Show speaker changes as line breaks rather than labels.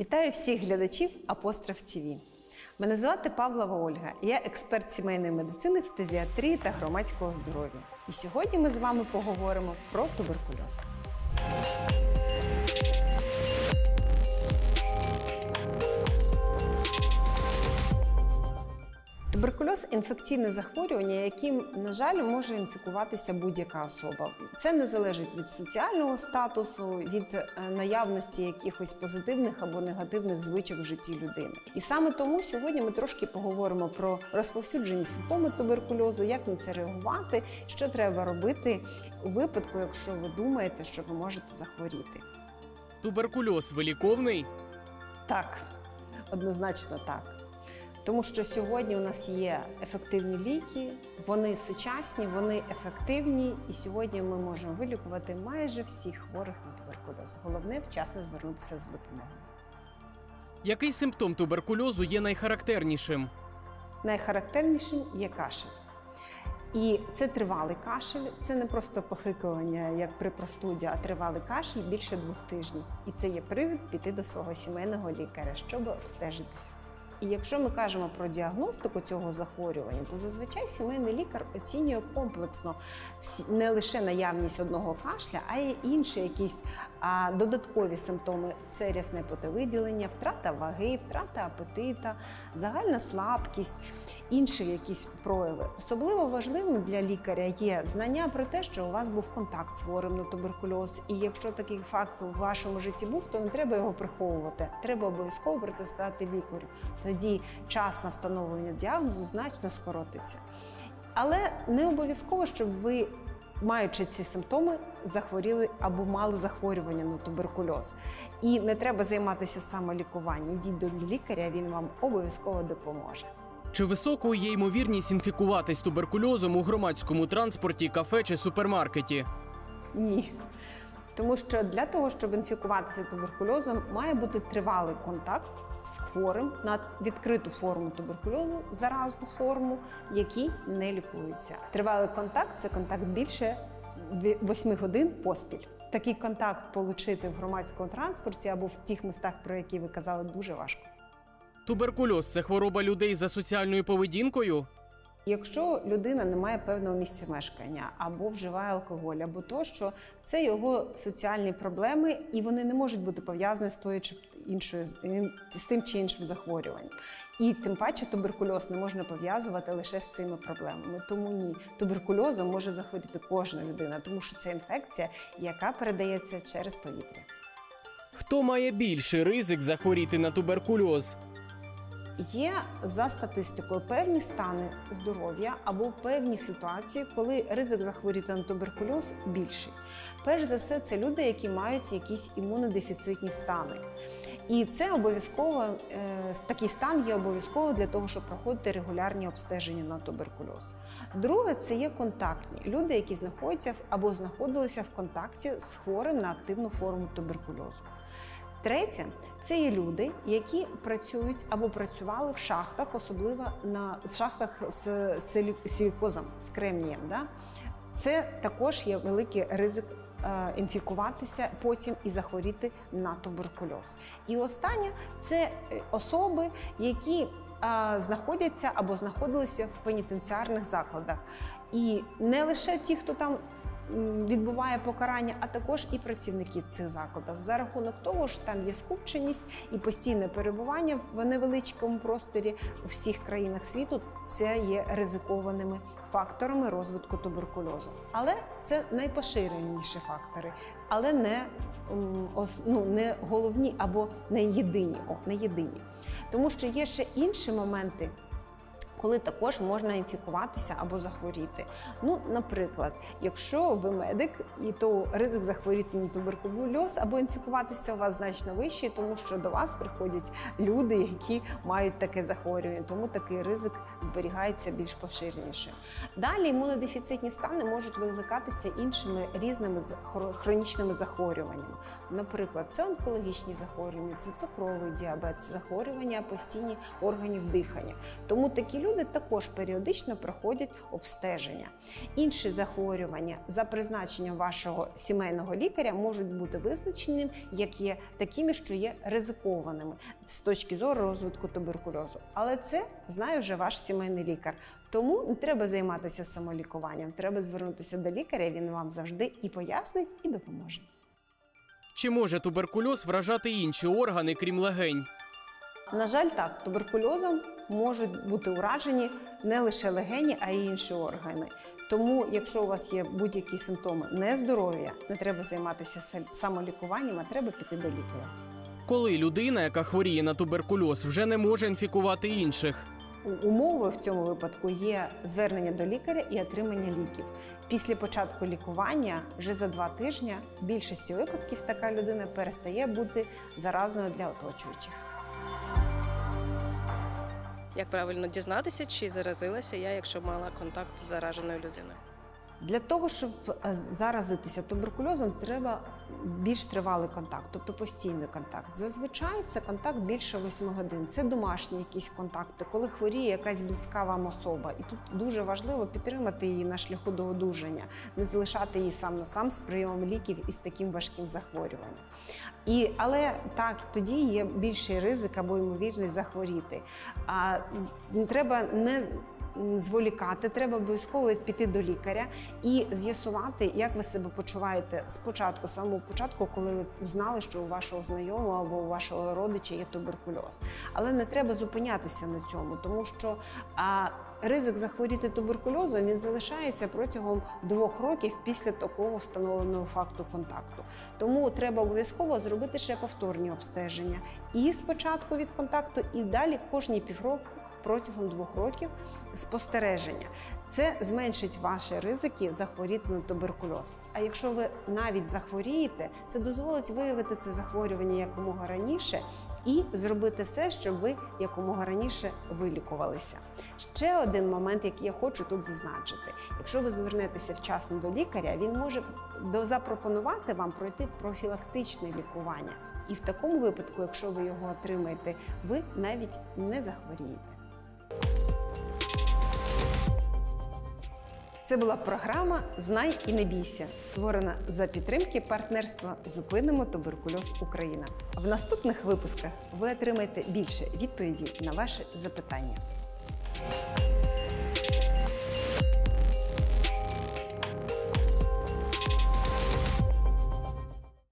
Вітаю всіх глядачів Апостроф ТВ. Мене звати Павлова Ольга. Я експерт сімейної медицини, фтизіатрії та громадського здоров'я. І сьогодні ми з вами поговоримо про туберкульоз. Туберкульоз інфекційне захворювання, яким, на жаль, може інфікуватися будь-яка особа. Це не залежить від соціального статусу, від е, наявності якихось позитивних або негативних звичок в житті людини. І саме тому сьогодні ми трошки поговоримо про розповсюджені симптоми туберкульозу, як на це реагувати, що треба робити у випадку, якщо ви думаєте, що ви можете захворіти.
Туберкульоз виліковний?
Так, однозначно так. Тому що сьогодні у нас є ефективні ліки, вони сучасні, вони ефективні, і сьогодні ми можемо вилікувати майже всіх хворих на туберкульоз. Головне вчасно звернутися з допомогою.
Який симптом туберкульозу є найхарактернішим?
Найхарактернішим є кашель. І це тривалий кашель, це не просто похикування, як при простуді, а тривалий кашель більше двох тижнів. І це є привід піти до свого сімейного лікаря, щоб обстежитися. І якщо ми кажемо про діагностику цього захворювання, то зазвичай сімейний лікар оцінює комплексно не лише наявність одного кашля, а й інші якісь а, додаткові симптоми: це рясне потовиділення, втрата ваги, втрата апетита, загальна слабкість, інші якісь прояви. Особливо важливим для лікаря є знання про те, що у вас був контакт з хворим на туберкульоз. І якщо такий факт у вашому житті був, то не треба його приховувати. Треба обов'язково про це сказати лікарю. Тоді час на встановлення діагнозу значно скоротиться. Але не обов'язково, щоб ви, маючи ці симптоми, захворіли або мали захворювання на туберкульоз. І не треба займатися самолікуванням. Йдіть до лікаря, він вам обов'язково допоможе.
Чи високою є ймовірність інфікуватись туберкульозом у громадському транспорті, кафе чи супермаркеті?
Ні. Тому що для того, щоб інфікуватися туберкульозом, має бути тривалий контакт з хворим на відкриту форму туберкульозу, заразну форму, які не лікуються. Тривалий контакт це контакт більше 8 годин поспіль. Такий контакт отримати в громадському транспорті або в тих містах, про які ви казали, дуже важко.
Туберкульоз це хвороба людей за соціальною поведінкою?
Якщо людина не має певного місця мешкання або вживає алкоголь, або то, що це його соціальні проблеми, і вони не можуть бути пов'язані з тою чи іншою з тим чи іншим захворюванням. І тим паче туберкульоз не можна пов'язувати лише з цими проблемами. Тому ні, туберкульозом може захворіти кожна людина, тому що це інфекція, яка передається через повітря.
Хто має більший ризик захворіти на туберкульоз?
Є за статистикою певні стани здоров'я або певні ситуації, коли ризик захворіти на туберкульоз більший. Перш за все, це люди, які мають якісь імунодефіцитні стани. І це обов'язково е, такий стан є обов'язково для того, щоб проходити регулярні обстеження на туберкульоз. Друге, це є контактні люди, які знаходяться або знаходилися в контакті з хворим на активну форму туберкульозу. Третє це є люди, які працюють або працювали в шахтах, особливо на в шахтах з силі- силікозом, з кремнієм. Да? Це також є великий ризик інфікуватися потім і захворіти на туберкульоз. І останнє це е, особи, які е, знаходяться або знаходилися в пенітенціарних закладах. І не лише ті, хто там відбуває покарання, а також і працівники цих закладів за рахунок того, що там є скупченість і постійне перебування в невеличкому просторі у всіх країнах світу. Це є ризикованими факторами розвитку туберкульозу. Але це найпоширеніші фактори, але не, ну, не головні або не єдині. О, не єдині. Тому що є ще інші моменти коли також можна інфікуватися або захворіти. Ну, наприклад, якщо ви медик, і то ризик захворіти на туберкульоз або інфікуватися у вас значно вищий, тому що до вас приходять люди, які мають таке захворювання, тому такий ризик зберігається більш поширеніше. Далі імунодефіцитні стани можуть викликатися іншими різними хронічними захворюваннями. Наприклад, це онкологічні захворювання, це цукровий діабет, захворювання постійні органів дихання. Тому такі люди люди також періодично проходять обстеження. Інші захворювання за призначенням вашого сімейного лікаря можуть бути визначеними як є такими, що є ризикованими з точки зору розвитку туберкульозу. Але це знає вже ваш сімейний лікар. Тому не треба займатися самолікуванням. Треба звернутися до лікаря. Він вам завжди і пояснить, і допоможе.
Чи може туберкульоз вражати інші органи, крім легень?
На жаль, так, туберкульозом можуть бути уражені не лише легені, а й інші органи. Тому, якщо у вас є будь-які симптоми нездоров'я, не треба займатися самолікуванням, а треба піти до лікаря.
Коли людина, яка хворіє на туберкульоз, вже не може інфікувати інших.
У- Умовою в цьому випадку є звернення до лікаря і отримання ліків. Після початку лікування вже за два тижні в більшості випадків така людина перестає бути заразною для оточуючих.
Як правильно дізнатися, чи заразилася я, якщо мала контакт з зараженою людиною?
Для того, щоб е, заразитися туберкульозом, треба більш тривалий контакт, тобто постійний контакт. Зазвичай це контакт більше 8 годин. Це домашні якісь контакти, коли хворіє якась близька вам особа. І тут дуже важливо підтримати її на шляху до одужання, не залишати її сам на сам з прийомом ліків із таким важким захворюванням. І, але так, тоді є більший ризик або ймовірність захворіти. А треба не зволікати, треба обов'язково піти до лікаря і з'ясувати, як ви себе почуваєте спочатку, з самого початку, коли ви узнали, що у вашого знайомого або у вашого родича є туберкульоз. Але не треба зупинятися на цьому, тому що а, ризик захворіти туберкульозом він залишається протягом двох років після такого встановленого факту контакту. Тому треба обов'язково зробити ще повторні обстеження і спочатку від контакту, і далі кожні півроку протягом двох років спостереження. Це зменшить ваші ризики захворіти на туберкульоз. А якщо ви навіть захворієте, це дозволить виявити це захворювання якомога раніше і зробити все, щоб ви якомога раніше вилікувалися. Ще один момент, який я хочу тут зазначити: якщо ви звернетеся вчасно до лікаря, він може запропонувати вам пройти профілактичне лікування. І в такому випадку, якщо ви його отримаєте, ви навіть не захворієте. Це була програма Знай і не бійся, створена за підтримки партнерства Зупинимо туберкульоз Україна. В наступних випусках ви отримаєте більше відповідей на ваші запитання.